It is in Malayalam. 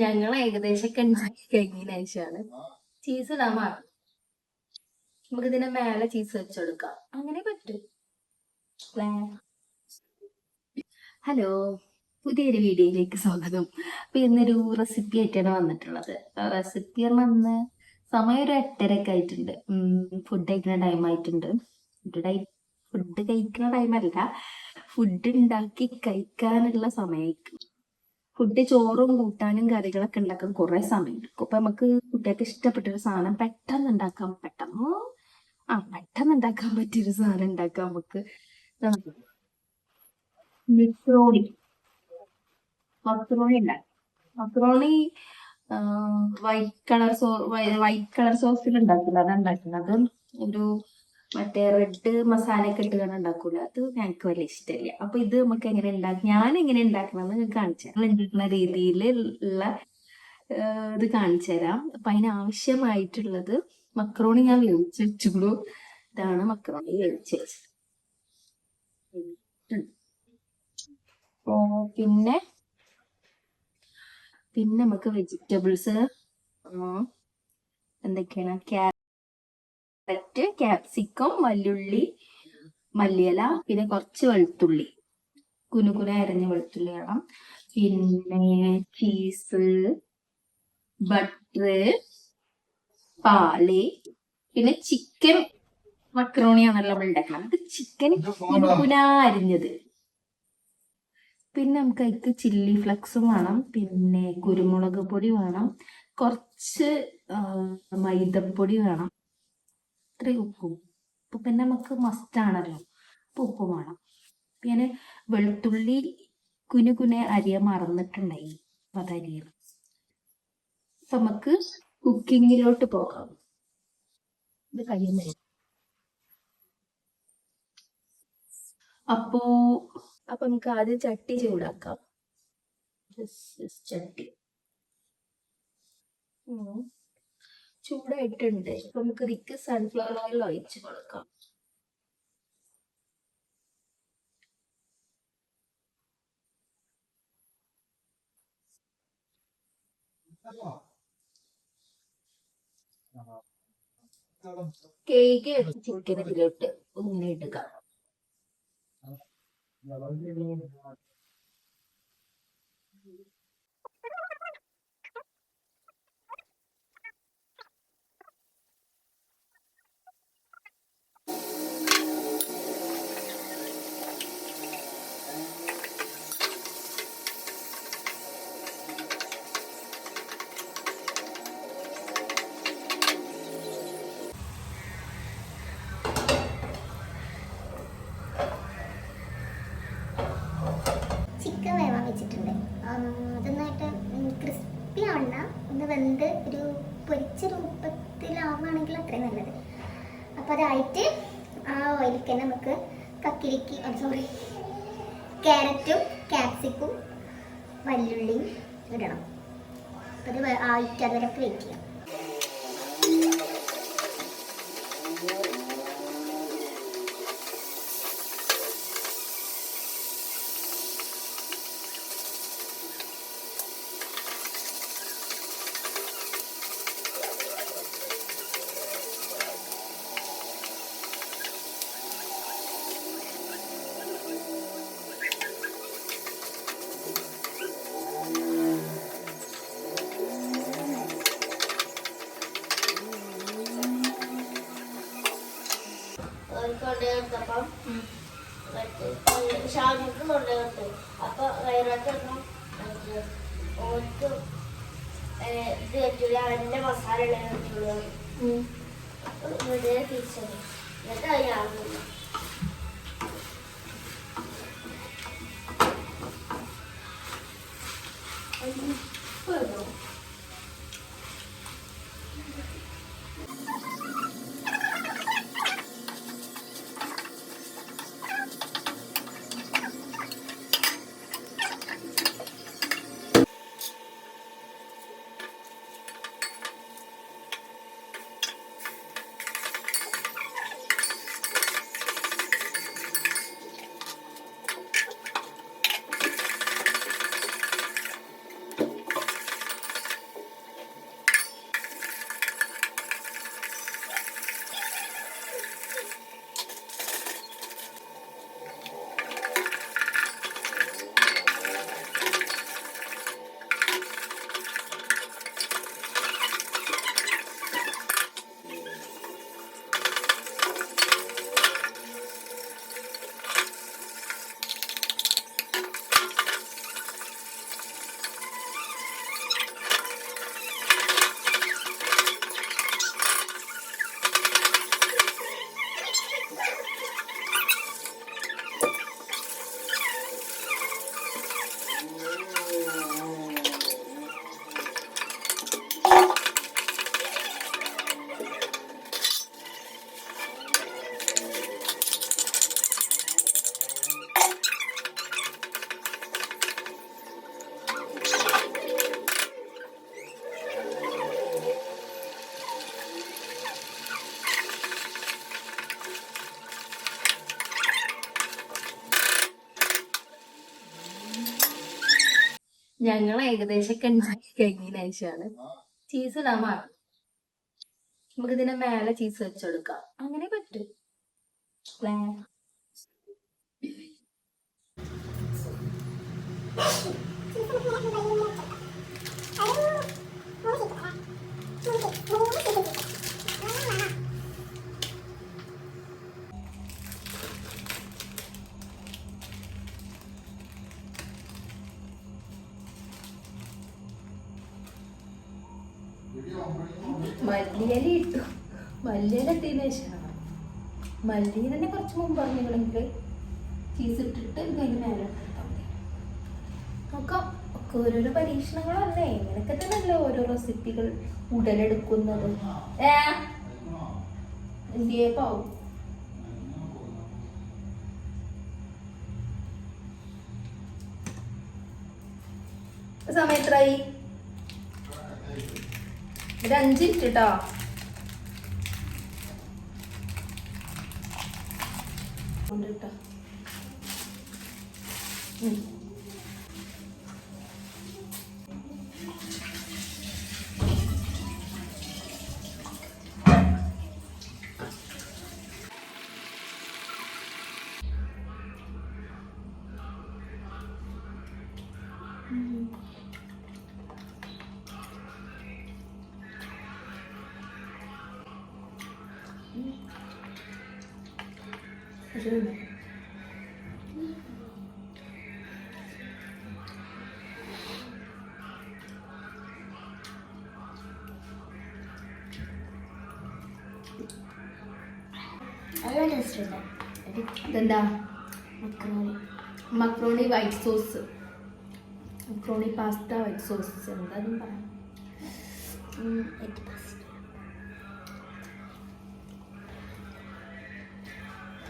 ഞങ്ങൾ ഏകദേശം ശേഷമാണ്. ചീസ് ഇടാൻ നമുക്ക് ഇതിന്റെ മേലെ ചീസ് വെച്ചെടുക്കാം അങ്ങനെ പറ്റും. ഹലോ പുതിയൊരു വീഡിയോയിലേക്ക് സ്വാഗതം. അപ്പൊ ഇന്നൊരു റെസിപ്പി ആയിട്ടാണ് വന്നിട്ടുള്ളത്. റെസിപ്പി വന്ന് സമയം ഒരു എട്ടരയൊക്കെ ആയിട്ടുണ്ട്. ഫുഡ് കഴിക്കുന്ന ടൈം ആയിട്ടുണ്ട്. ഫുഡ് ഫുഡ് കഴിക്കുന്ന ടൈമല്ല ഫുഡ് ഉണ്ടാക്കി കഴിക്കാനുള്ള സമയമായിരിക്കും. ഫുഡ് ചോറും കൂട്ടാനും കറികളൊക്കെ ഉണ്ടാക്കാൻ കുറെ സമയം എടുക്കും അപ്പൊ നമുക്ക് കുട്ടികൾക്ക് ഇഷ്ടപ്പെട്ട ഒരു സാധനം പെട്ടെന്ന് ഉണ്ടാക്കാൻ പെട്ടെന്ന്. ആ പെട്ടെന്ന് ഉണ്ടാക്കാൻ പറ്റിയൊരു സാധനം ഉണ്ടാക്കാൻ നമുക്ക്. മെക്രോണി മക്രോണി ഉണ്ടാക്കും macaroni white colour sauce white colour സോസിൽ ഉണ്ടാക്കില്ല. അതാണ് ഉണ്ടാക്കുന്നത്. ഒരു മറ്റേ റെഡ് മസാല ഒക്കെ ഇട്ട് കാണാൻ ഉണ്ടാക്കൂല. അത് ഞങ്ങൾക്ക് വലിയ ഇഷ്ടമില്ല അപ്പൊ ഇത് നമുക്ക് എങ്ങനെ ഉണ്ടാക്കും ഞാൻ എങ്ങനെ ഉണ്ടാക്കണം എന്ന് കാണിച്ചു തരാം. ഉണ്ടാക്കുന്ന രീതിയിൽ ഉള്ള ഇത് കാണിച്ചു തരാം. അപ്പൊ അതിനാവശ്യമായിട്ടുള്ളത് മക്രോണി ഞാൻ വേവിച്ച് ഇതാണ് മക്രോണി വേവിച്ച് വെച്ചത് പിന്നെ പിന്നെ നമുക്ക് വെജിറ്റബിൾസ് എന്തൊക്കെയാണ്? ക്യാരറ്റ് ക്യാപ്സിക്കം വല്ലുള്ളി മല്ലിയില പിന്നെ കുറച്ച് വെളുത്തുള്ളി. കുനുകുന അരഞ്ഞ വെളുത്തുള്ളി വേണം പിന്നെ ചീസ് ബട്ടർ പാൽ പിന്നെ ചിക്കൻ മക്രോണിയാണല്ലോ നമ്മൾ ഉണ്ടാക്കണം അത് ചിക്കൻ കുനുകുന അരിഞ്ഞത്. പിന്നെ നമുക്ക് അതിക്ക് ചില്ലി ഫ്ലക്സും വേണം. പിന്നെ കുരുമുളക് പൊടി വേണം. കുറച്ച് മൈദപ്പൊടി വേണം. ഇത്രയും ഉപ്പും ഉപ്പ്. പിന്നെ നമുക്ക് മസ്റ്റ് ആണല്ലോ. അപ്പൊ ഉപ്പ് വേണം. പിന്നെ വെളുത്തുള്ളി കുനു കുനെ അരിയ മറന്നിട്ടുണ്ടായി. അപ്പൊ നമുക്ക് കുക്കിങ്ങിലോട്ട് പോകാം. ഇത് കഴിയുന്നില്ല അപ്പോ അപ്പൊ നമുക്ക് ആദ്യം ചട്ടി ചൂടാക്കാം. ചട്ടി. ചൂടായിട്ടുണ്ട്. നമുക്ക് ഇതിക്ക് സൺഫ്ലവർ ഓയിൽ ഒഴിച്ച് കൊടുക്കാം. കേക്ക് ചിക്കനിലോട്ട് ഇതിലോട്ട് ഇടുക ഒരു പൊരിച്ച രൂപത്തിലാവുകയാണെങ്കിൽ അത്രയും നല്ലത്. അപ്പോൾ അതായിട്ട് ആ ഓയിലിൽ തന്നെ നമുക്ക് കക്കിരിക്ക് സോറി ക്യാരറ്റും ക്യാപ്സിക്കും വല്ലുള്ളിയും ഇടണം. അത് ആയിട്ട് അതുവരെ വെയിറ്റ് ചെയ്യാം കൊണ്ടുവന്നപ്പം ഷാജിക്ക് കൊണ്ടുവന്നു അപ്പൊ വയറൊന്നും ഓർക്ക് ഇത് പറ്റൂല അതിന്റെ മസാല ഉള്ളത് പറ്റുള്ളൂ അപ്പൊ ഇവിടെ തിരിച്ചത് എന്നിട്ട് അതിനാകുന്നു ഞങ്ങൾ ഏകദേശം ഒക്കെ ഉണ്ടാക്കി കഴിഞ്ഞതിന് ശേഷമാണ് ചീസ് ഇടാൻ മാറും. നമുക്ക് ഇതിന്റെ മേലെ ചീസ് വെച്ചെടുക്കാം അങ്ങനെ പറ്റും. ല്ലേ? മല്ലിയില ഇട്ടു. മല്ലിയില ഇട്ടതിന് ശേഷമാണ് മല്ലിയിലെ കുറച്ച് മുമ്പ് പറഞ്ഞെങ്കിൽ ചീസ് ഇട്ടിട്ട് ഇത് അതിന് മേലെ ഇട്ടാൽ മതി. നോക്കാം. ഒക്കെ ഓരോരോ പരീക്ഷണങ്ങളല്ലേ ഇങ്ങനെയൊക്കെ തന്നെയല്ലേ ഓരോ റെസിപ്പികൾ ഉടലെടുക്കുന്നത്. ഏ? എന്തിയേപ്പാവും സമയം എത്രയായി ഒരു അഞ്ച് മിനിറ്റ് കേട്ടോ ഉണ്ട് കേട്ടോ ഉണ്ട് ഇതെന്താ macaroni macaroni white sauce macaroni pasta white sauce എന്താ പറയാം എഗ് പാസ്ത